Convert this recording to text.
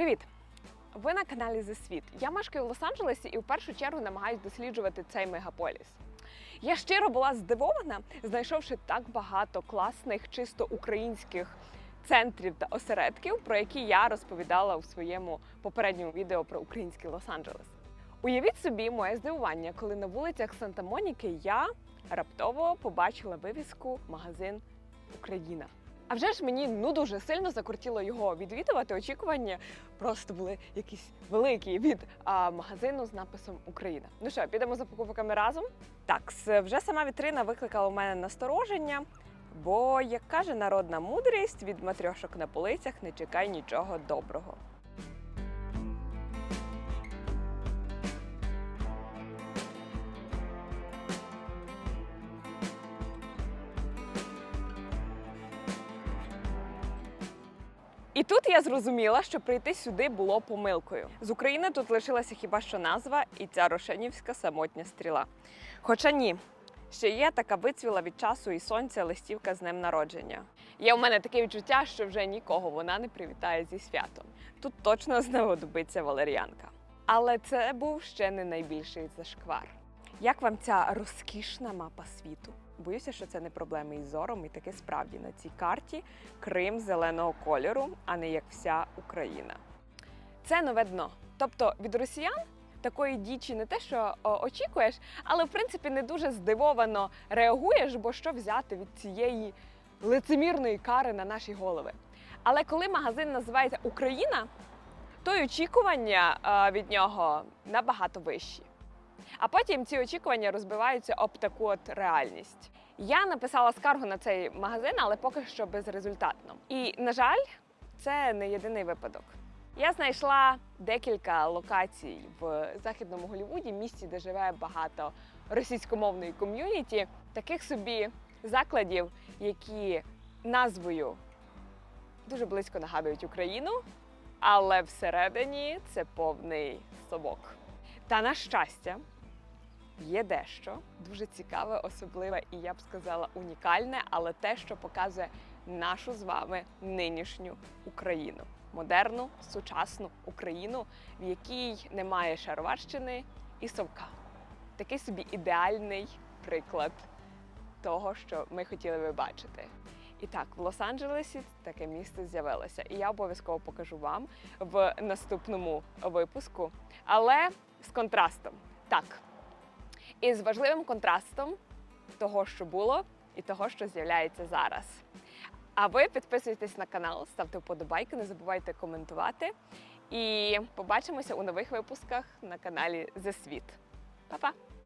Привіт! Ви на каналі The Світ. Я мешкаю в Лос-Анджелесі і в першу чергу намагаюсь досліджувати цей мегаполіс. Я щиро була здивована, знайшовши так багато класних, чисто українських центрів та осередків, про які я розповідала у своєму попередньому відео про український Лос-Анджелес. Уявіть собі моє здивування, коли на вулицях Санта-Моніки я раптово побачила вивіску магазин Україна. А вже ж мені ну дуже сильно закрутіло його відвідувати. Очікування просто були якісь великі від а, магазину з написом Україна. Ну що, підемо за покупками разом? Так, вже сама вітрина викликала у мене настороження. Бо, як каже народна мудрість, від матрьошок на полицях не чекай нічого доброго. І тут я зрозуміла, що прийти сюди було помилкою. З України тут лишилася хіба що назва і ця рошенівська самотня стріла. Хоча ні, ще є така вицвіла від часу і сонця листівка з днем народження. Є у мене таке відчуття, що вже нікого вона не привітає зі святом. Тут точно знадобиться валер'янка. Але це був ще не найбільший зашквар. Як вам ця розкішна мапа світу? Боюся, що це не проблеми із зором, і таки справді на цій карті Крим зеленого кольору, а не як вся Україна. Це нове дно. Тобто від росіян такої дічі не те, що очікуєш, але в принципі не дуже здивовано реагуєш, бо що взяти від цієї лицемірної кари на наші голови. Але коли магазин називається Україна, то й очікування е, від нього набагато вищі. А потім ці очікування розбиваються об таку от реальність. Я написала скаргу на цей магазин, але поки що безрезультатно. І, на жаль, це не єдиний випадок. Я знайшла декілька локацій в західному Голлівуді, місті, де живе багато російськомовної ком'юніті, таких собі закладів, які назвою дуже близько нагадують Україну, але всередині це повний совок. Та на щастя, є дещо дуже цікаве, особливе і я б сказала унікальне, але те, що показує нашу з вами нинішню Україну. Модерну, сучасну Україну, в якій немає шароварщини і совка. Такий собі ідеальний приклад того, що ми хотіли би бачити. І так, в Лос-Анджелесі таке місце з'явилося, і я обов'язково покажу вам в наступному випуску, але з контрастом. Так, і з важливим контрастом того, що було, і того, що з'являється зараз. А ви підписуйтесь на канал, ставте вподобайки, не забувайте коментувати. І побачимося у нових випусках на каналі The Світ. Па-па!